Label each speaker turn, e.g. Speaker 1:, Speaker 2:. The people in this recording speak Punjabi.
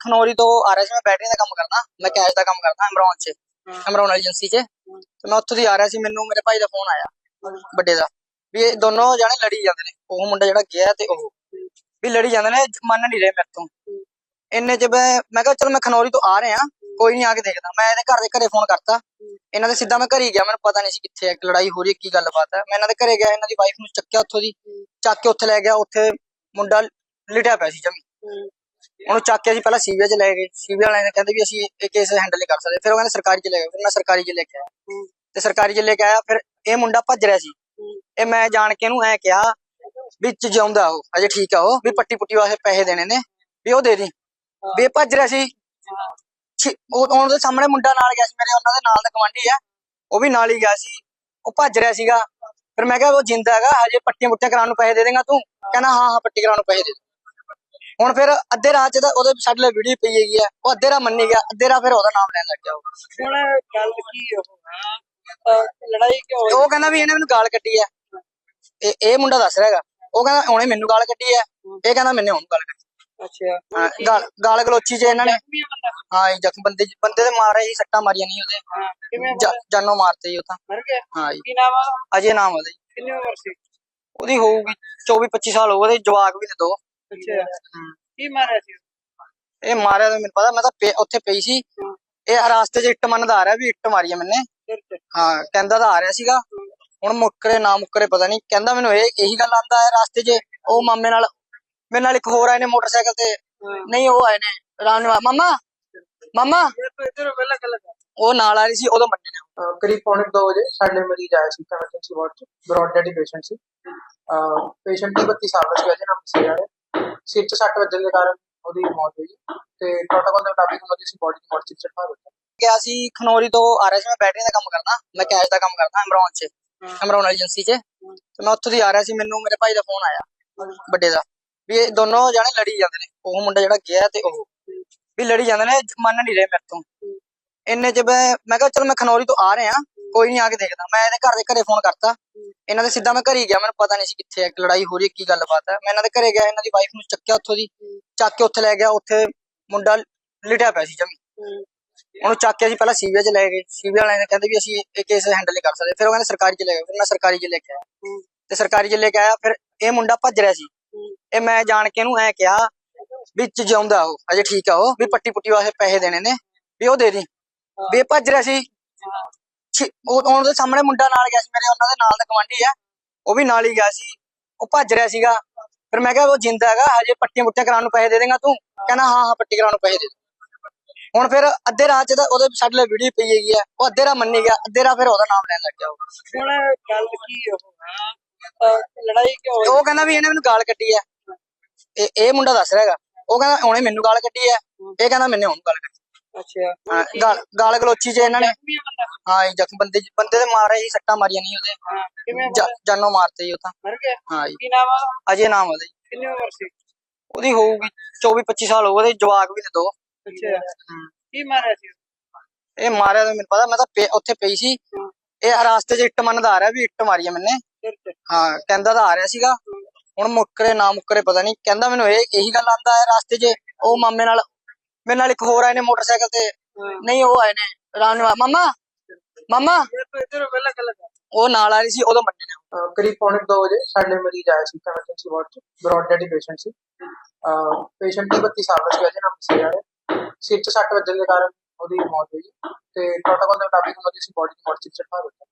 Speaker 1: ਖਨੌਰੀ ਤੋਂ ਆ ਰਿਹਾ ਸੀ ਮੈਂ ਬੈਟਰੀ ਦਾ ਕੰਮ ਕਰਦਾ ਮੈਂ ਕੈਸ਼ ਦਾ ਕੰਮ ਕਰਦਾ ਅਮਰੌਨ 'ਚ ਅਮਰੌਨ ਏਜੰਸੀ 'ਚ। ਤੇ ਮੈਂ ਉੱਥੋਂ ਦੀ ਆ ਰਿਹਾ ਸੀ ਮੈਨੂੰ ਮੇਰੇ ਭਾਈ ਦਾ ਫੋਨ ਆਇਆ ਵੱਡੇ ਦਾ ਵੀ ਇਹ ਦੋਨੋਂ ਜਾਣੇ ਲੜੀ ਜਾਂਦੇ ਨੇ ਉਹ ਮੁੰਡਾ ਜਿਹੜਾ ਗਿਆ ਤੇ ਉਹ ਵੀ ਲੜੀ ਜਾਂਦੇ ਨੇ ਮੰਨ ਨਹੀਂ ਰਹੇ ਮੇਰੇ ਤੋਂ। ਇੰਨੇ ਚ ਮੈਂ ਮੈਂ ਕਿਹਾ ਚਲ ਮੈਂ ਖਨੌਰੀ ਤੋਂ ਆ ਰਿਹਾ ਕੋਈ ਨਹੀਂ ਆ ਕੇ ਦੇਖਦਾ। ਮੈਂ ਇਹਦੇ ਘਰ ਦੇ ਘਰੇ ਫੋਨ ਕਰਤਾ। ਇਹਨਾਂ ਦੇ ਸਿੱਧਾ ਮੈਂ ਘਰੇ ਗਿਆ ਮੈਨੂੰ ਪਤਾ ਨਹੀਂ ਸੀ ਕਿੱਥੇ ਹੈ ਲੜਾਈ ਹੋ ਰਹੀ ਹੈ ਕੀ ਗੱਲਬਾਤ ਹੈ। ਮੈਂ ਇਹਨਾਂ ਦੇ ਘਰੇ ਗਿਆ ਇਹਨਾਂ ਦੀ ਵਾਈਫ ਨੂੰ ਚੱਕਿਆ ਉੱਥੋਂ ਦੀ ਚੱਕ ਕੇ ਉੱਥੇ ਲੈ ਗਿਆ ਉੱਥੇ ਮੁੰਡਾ ਲਿਟਿਆ ਪਿਆ ਸੀ ਜਮੀ। ਉਹਨੂੰ ਚੱਕ ਕੇ ਅਸੀਂ ਪਹਿਲਾਂ ਸੀਬੀਆਈ ਚ ਲੈ ਗਏ। ਸੀਬੀਆਈ ਵਾਲਿਆਂ ਨੇ ਕਹਿੰਦੇ ਵੀ ਅਸੀਂ ਇਹ ਕੇਸ ਹੈਂਡਲ ਨਹੀਂ ਕਰ ਸਕਦੇ। ਫਿਰ ਉਹ ਕਹਿੰਦੇ ਸਰਕਾਰੀ ਚ ਲੈ ਗਏ। ਫਿਰ ਮੈਂ ਸਰਕਾਰੀ ਚ ਲੈ ਕੇ ਆਇਆ। ਤੇ ਸਰਕਾਰੀ ਚ ਲੈ ਕੇ ਆਇਆ ਫਿਰ ਇਹ ਮੁੰਡਾ ਭੱਜ ਰਿਹਾ ਸੀ। ਇਹ ਮੈਂ ਜਾਣ ਕੇ ਇਹਨੂੰ ਐ ਕਿਹਾ ਵਿੱਚ ਜਿਉਂਦਾ ਉਹ ਅਜੇ ਠੀਕ ਆ ਉਹ ਵੀ ਪੱਟੀ ਪੁੱਟੀ ਵਾਸਤੇ ਪੈਸੇ ਦੇਣੇ ਨੇ ਵੀ ਉਹ ਦੇ ਦੀ। ਵੀ ਇਹ ਭੱਜ ਰਿਹਾ ਸੀ। ਉਹ ਉਹਨਾਂ ਦੇ ਸਾਹਮਣੇ ਮੁੰਡਾ ਨਾਲ ਗਿਆ ਸੀ। ਮੇਰੇ ਉਹਨਾਂ ਦੇ ਨਾਲ ਦਾ ਗਵਾਂਢੀ ਆ। ਉਹ ਵੀ ਨਾਲ ਹੀ ਗਿਆ ਸੀ। ਉਹ ਭੱਜ ਰਿਹਾ ਸੀਗਾ। ਫਿਰ ਮੈਂ ਕਿਹਾ ਉਹ ਜਿੰਦਾ ਹੈਗਾ ਹਜੇ ਪੱਟੀਆਂ ਪੁੱਟੀਆਂ ਕਰਾਉਣ ਨੂੰ ਪੈਸੇ ਦੇ ਦੇਗਾ ਤੂੰ? ਕਹਿੰਦਾ ਹਾਂ ਹਾਂ ਪੱਟੀ ਕਰਾਉਣ ਨੂੰ ਪੈਸੇ ਦੇ ਦੇ। ਹੁਣ ਫਿਰ ਅੱਧੇ ਰਾਤ ਚ ਤਾਂ ਉਹਦੇ ਸਾਡੇ ਲਈ ਵੀਡੀਓ ਪਈ ਹੈਗੀ ਆ ਉਹ ਅੱਧੇ ਰਾਤ ਮੰਨੀ ਗਿਆ ਅੱਧੇ ਰਾਤ ਫਿਰ ਉਹਦਾ ਨਾਮ ਲੈਣ ਲੱਗ ਗਿਆ ਉਹ।
Speaker 2: ਹੁਣ ਗੱਲ ਕੀ ਉਹ ਲੜਾਈ ਕਿਉਂ ਹੋਈ?
Speaker 1: ਉਹ ਕਹਿੰਦਾ ਵੀ ਇਹਨੇ ਮੈਨੂੰ ਗਾਲ ਕੱਢੀ ਆ। ਇਹ ਇਹ ਮੁੰਡਾ ਦੱਸ ਰਿਹਾ ਹੈਗਾ। ਉਹ ਕਹਿੰਦਾ ਉਹਨੇ ਮੈਨੂੰ ਗਾਲ ਕੱਢੀ ਆ। ਇਹ ਕਹਿੰਦਾ ਮੈਨੇ ਉਹਨੂੰ ਗਾਲ ਕੱਢੀ।
Speaker 2: ਅੱਛਾ।
Speaker 1: ਗਾਲ ਗਾਲ ਗਲੋਚੀ ਚ ਇਹਨਾਂ ਨੇ। ਹਾਂ ਇਹ ਜ਼ਖਮ ਬੰਦੇ ਬੰਦੇ ਦੇ ਮਾਰੇ ਹੀ ਸੱਟਾਂ ਮਾਰੀਆਂ ਨਹੀਂ ਉਹਦੇ। ਜਾ- ਜਾਨੋਂ ਮਾਰਤੇ ਜੀ ਉਹ ਤਾਂ।
Speaker 2: ਮਰ ਗਿਆ?
Speaker 1: ਹਾਂ ਜੀ।
Speaker 2: ਨਾਮ
Speaker 1: ਅਜੇ ਨਾਮ ਉਹਦਾ ਜੀ।
Speaker 2: ਕਿੰਨੀ ਉਮਰ ਸੀ?
Speaker 1: ਉਹਦੀ ਹੋਊਗੀ 24 25 ਸਾਲ ਹੋਊ ਉਹਦੇ ਜਵਾਕ ਵੀ ਨੇ ਦੋ।
Speaker 2: ਅੱਛਾ। ਕੀ ਮਾਰਿਆ ਸੀ?
Speaker 1: ਇਹ ਮਾਰਿਆ ਤਾਂ ਮੈਨੂੰ ਪਤਾ ਮੈਂ ਤਾਂ ਪੇ- ਉੱਥੇ ਪਈ ਸੀ। ਇਹ ਰਾਸਤੇ 'ਚ ਇੱਟ ਮੰਨਦਾ ਆ ਰਿਹਾ ਵੀ ਇੱਟ ਮਾਰੀ ਆ ਮੈਨੇ।
Speaker 2: ਸਿਰ ਤੇ
Speaker 1: ਹਾਂ ਕਹਿੰਦਾ ਤਾਂ ਆ ਰਿਹਾ ਸੀਗਾ। ਹੁਣ ਮੁੱਕਰੇ ਨਾ ਮੁੱਕਰੇ ਪਤਾ ਨਹੀਂ। ਕਹਿੰਦਾ ਮੈਨੂੰ ਇਹ ਇਹੀ ਗੱਲ ਆਂਦਾ ਹੈ ਰਾਸਤੇ 'ਚ। ਉਹ ਮਾਮੇ ਨਾਲ ਮੇਰੇ ਨਾਲ ਇੱਕ ਹੋਰ ਆਏ ਨੇ ਮੋਟਰਸਾਈਕਲ ਤੇ। ਨਹੀਂ ਉਹ ਆਏ ਨੇ ਰਾਮ ਨਿਵਾਸ ਮਾਮਾ! ਮਾਮਾ!
Speaker 2: ਇਹ ਤਾਂ ਇਧਰ ਪਹਿਲਾਂ ਗੱਲ ਕਰ।
Speaker 1: ਉਹ ਨਾਲ ਆ ਰਹੀ ਸੀ ਉਦੋਂ ਮੰਨੇ ਨੇ।
Speaker 3: ਅਹ ਕਰੀਬ ਪੌਣੇ 2 ਵਜੇ ਸਾਡੇ ਮਰੀਜ਼ ਆਇਆ ਸੀ ਐਮਰਜੈਂਸੀ ਵਾਰਡ 'ਚ ਬ੍ਰੌਡ ਡੈਡ ਪੇਸ਼ੈਂਟ ਸੀ। ਪੇਸ਼ੈਂਟ ਦੀ 32 ਸਾਲ ਦਾ ਸੀ ਅਜੇ ਨਾਮ ਸੀ ਯਾਰ ਸਿਰ 'ਚ ਸੱਟ ਵੱਜਣ ਦੇ ਕਾਰਨ ਉਹਦੀ ਮੌਤ ਹੋਈ ਤੇ ਪ੍ਰੋਟੋਕਾਲ ਦੇ ਮੁਤਾਬਿਕ ਉਹਨੂੰ ਅਸੀਂ ਬੋਡੀ ਨੂੰ ਮੋਰਚੇ 'ਚ ਚੜ੍ਹਾ ਦਿੱਤਾ
Speaker 1: ਗਿਆ ਸੀ ਖਨੌਰੀ ਤੋਂ ਆ ਰਿਹਾ ਸੀ ਮੈਂ ਬੈਟਰੀ ਦਾ ਕੰਮ ਕਰਦਾ ਮੈਂ ਕੈਸ਼ ਦਾ ਕੰਮ ਕਰਦਾ ਅਮਰੌਨ 'ਚ ਅਮਰੌਨ ਏਜੰਸੀ 'ਚ। ਤੇ ਮੈਂ ਉੱਥੋਂ ਦੀ ਆ ਰਿਹਾ ਸੀ ਮੈਨੂੰ ਮੇਰੇ ਭਾਈ ਦਾ ਫੋਨ ਆਇਆ ਵੱਡੇ ਦਾ ਵੀ ਇਹ ਦੋਨੋਂ ਜਾਣੇ ਲੜੀ ਜਾਂਦੇ ਨੇ ਉਹ ਮੁੰਡਾ ਜਿਹੜਾ ਗਿਆ ਤੇ ਉਹ ਵੀ ਲੜੀ ਜਾਂਦੇ ਨੇ ਮੰਨ ਨਹੀਂ ਰਹੇ ਮੇਰੇ ਤੋਂ। ਇੰਨੇ ਚ ਮੈਂ ਮੈਂ ਕਿਹਾ ਚਲ ਮੈਂ ਖਨੌਰੀ ਤੋਂ ਆ ਰਿਹਾ ਕੋਈ ਨਹੀਂ ਆ ਕੇ ਦੇਖਦਾ ਮੈਂ ਇਹਦੇ ਘਰ ਦੇ ਘਰੇ ਫੋਨ ਕਰਤਾ ਇਹਨਾਂ ਦੇ ਸਿੱਧਾ ਮੈਂ ਘਰੇ ਗਿਆ ਮੈਨੂੰ ਪਤਾ ਨਹੀਂ ਸੀ ਕਿੱਥੇ ਹੈ ਲੜਾਈ ਹੋ ਰਹੀ ਹੈ ਕੀ ਗੱਲਬਾਤ ਹੈ। ਮੈਂ ਇਹਨਾਂ ਦੇ ਘਰੇ ਗਿਆ ਇਹਨਾਂ ਦੀ ਵਾਈਫ ਨੂੰ ਚੱਕਿਆ ਉੱਥੋਂ ਦੀ ਚੱਕ ਕੇ ਉੱਥੇ ਲੈ ਗਿਆ ਉੱਥੇ ਮੁੰਡਾ ਲਿਟਿਆ ਪਿਆ ਸੀ ਜਮੀ। ਉਹਨੂੰ ਚੱਕ ਕੇ ਅਸੀਂ ਪਹਿਲਾਂ ਸੀਬੀਆਈ ਚ ਲੈ ਗਏ ਸੀਬੀਆਈ ਵਾਲਿਆਂ ਨੇ ਕਹਿੰਦੇ ਵੀ ਅਸੀਂ ਇਹ ਕੇਸ ਹੈਂਡਲ ਨਹੀਂ ਕਰ ਸਕਦੇ। ਫਿਰ ਉਹ ਕਹਿੰਦੇ ਸਰਕਾਰੀ ਚ ਲੈ ਗਏ ਫਿਰ ਮੈਂ ਸਰਕਾਰੀ ਚ ਲੈ ਕੇ ਆਇਆ। ਤੇ ਸਰਕਾਰੀ ਚ ਲੈ ਕੇ ਆਇਆ ਫਿਰ ਇਹ ਮੁੰਡਾ ਭੱਜ ਰਿਹਾ ਸੀ। ਇਹ ਮੈਂ ਜਾਣ ਕੇ ਇਹਨੂੰ ਐ ਕਿਹਾ ਵਿੱਚ ਜਿਉਂਦਾ ਉਹ ਅਜੇ ਠੀਕ ਆ ਉਹ ਵੀ ਪੱਟੀ ਪੁੱਟੀ ਵਾਸਤੇ ਪੈਸੇ ਦੇਣੇ ਨੇ ਵੀ ਉਹ ਦੇ ਦੀ। ਵੀ ਭੱਜ ਰਿਹਾ ਸੀ ਉਹਨਾਂ ਦੇ ਸਾਹਮਣੇ ਮੁੰਡਾ ਨਾਲ ਗਿਆ ਸੀ ਮੇਰੇ ਉਹਨਾਂ ਦੇ ਨਾਲ ਦਾ ਗਵਾਂਢੀ ਆ। ਉਹ ਵੀ ਨਾਲ ਹੀ ਗਿਆ ਸੀ। ਉਹ ਭੱਜ ਰਿਹਾ ਸੀਗਾ। ਫਿਰ ਮੈਂ ਕਿਹਾ ਉਹ ਜਿੰਦਾ ਹੈਗਾ ਹਜੇ ਪੱਟੀਆਂ ਪੁੱਟੀਆਂ ਕਰਾਉਣ ਨੂੰ ਪੈਸੇ ਦੇ ਦੇਗਾ ਤੂੰ? ਕਹਿੰਦਾ ਹਾਂ ਹਾਂ ਪੱਟੀ ਕਰਾਉਣ ਨੂੰ ਪੈਸੇ ਦੇ ਦੇ। ਹੁਣ ਫਿਰ ਅੱਧੇ ਰਾਤ ਚ ਤਾਂ ਉਹਦੇ ਸਾਡੇ ਲਈ ਵੀਡੀਓ ਪਈ ਹੈਗੀ ਆ। ਉਹ ਅੱਧੇ ਰਾਤ ਮੰਨੀ ਗਿਆ ਅੱਧੇ ਰਾਤ ਫਿਰ ਉਹਦਾ ਨਾਮ ਲੈਣ ਲੱਗ ਗਿਆ
Speaker 2: ਹੁਣ ਗੱਲ ਕੀ ਉਹ? ਲੜਾਈ ਕਿਉਂ ਹੋਈ?
Speaker 1: ਉਹ ਕਹਿੰਦਾ ਵੀ ਇਹਨੇ ਮੈਨੂੰ ਗਾਲ ਕੱਢੀ ਆ। ਇਹ ਇਹ ਮੁੰਡਾ ਦੱਸ ਰਿਹਾ ਹੈਗਾ। ਉਹ ਕਹਿੰਦਾ ਉਹਨੇ ਮੈਨੂੰ ਗਾਲ ਕੱਢੀ ਆ। ਇਹ ਕਹਿੰਦਾ ਮੈਨੇ ਉਹਨੂੰ ਗਾਲ ਕੱਢੀ
Speaker 2: ਅੱਛਾ।
Speaker 1: ਗਾਲ ਗਾਲ ਗਲੋਚੀ ਚ ਇਹਨਾਂ ਨੇ। ਹਾਂ ਇਹ ਜ਼ਖਮ ਬੰਦੇ ਬੰਦੇ ਦੇ ਮਾਰੇ ਹੀ ਸੱਟਾਂ ਮਾਰੀਆਂ ਨਹੀਂ ਉਹਦੇ। ਜਾ- ਜਾਨੋਂ ਮਾਰਤੇ ਜੀ ਉਹ ਤਾਂ।
Speaker 2: ਮਰ ਗਿਆ?
Speaker 1: ਹਾਂ ਜੀ।
Speaker 2: ਕੀ ਨਾਮ ਆ
Speaker 1: ਅਜੇ ਨਾਮ ਉਹਦਾ ਜੀ।
Speaker 2: ਕਿੰਨੀ ਉਮਰ ਸੀ?
Speaker 1: ਉਹਦੀ ਹੋਊਗੀ 24 25 ਸਾਲ ਹੋਊ ਉਹਦੇ ਜਵਾਕ ਵੀ ਨੇ ਦੋ।
Speaker 2: ਅੱਛਾ। ਕੀ ਮਾਰਿਆ ਸੀ?
Speaker 1: ਇਹ ਮਾਰਿਆ ਤਾਂ ਮੈਨੂੰ ਪਤਾ ਮੈਂ ਤਾਂ ਉੱਥੇ ਪਈ ਸੀ। ਇਹ ਰਾਸਤੇ 'ਚ ਇੱਟ ਮੰਨਦਾ ਆ ਰਿਹਾ ਵੀ ਇੱਟ ਮਾਰੀ ਆ ਮੈਨੇ।
Speaker 2: ਤੇ
Speaker 1: ਹਾਂ ਕਹਿੰਦਾ ਤਾਂ ਆ ਰਿਹਾ ਸੀਗਾ। ਹੁਣ ਮੁੱਕਰੇ ਨਾ ਮੁੱਕਰੇ ਪਤਾ ਨਹੀਂ। ਕਹਿੰਦਾ ਮੈਨੂੰ ਇਹ ਇਹੀ ਗੱਲ ਆਂਦਾ ਹੈ ਰਾਸਤੇ 'ਚ। ਉਹ ਮਾਮੇ ਨਾਲ ਮੇਰੇ ਨਾਲ ਇੱਕ ਹੋਰ ਆਏ ਨੇ ਮੋਟਰਸਾਈਕਲ ਤੇ। ਨਹੀਂ ਉਹ ਆਏ ਨੇ। ਰਾਮ ਨਿਵਾਸ ਮਾਮਾ। ਉਹ ਨਾਲ ਆ ਰਹੀ ਸੀ ਉਦੋਂ ਮੰਨੇ ਨੇ
Speaker 3: ਕਰੀਬ ਪੌਣੇ 2 ਵਜੇ ਸਾਡੇ ਮਰੀਜ਼ ਆਇਆ ਸੀ ਐਮਰਜੈਂਸੀ ਵਾਰਡ 'ਚ ਬ੍ਰੌਡ ਡੈਡ ਪੇਸ਼ੈਂਟ ਸੀ। ਪੇਸ਼ੈਂਟ ਦੀ 32 ਸਾਲ ਦਾ ਸੀ ਅਜੇ ਨਾਮ ਸੀ ਯਾਰ। ਸਿਰ 'ਚ ਸੱਟ ਵੱਜਣ ਦੇ ਕਾਰਨ ਉਹਦੀ ਮੌਤ ਹੋਈ। ਤੇ ਪ੍ਰੋਟੋਕਾਲ ਦੇ ਮੁਤਾਬਿਕ ਉਹਨੂੰ ਅਸੀਂ ਬੋਡੀ ਨੂੰ ਮੋਰਚੇ 'ਚ ਚੜ੍ਹਾ ਦਿੱਤਾ।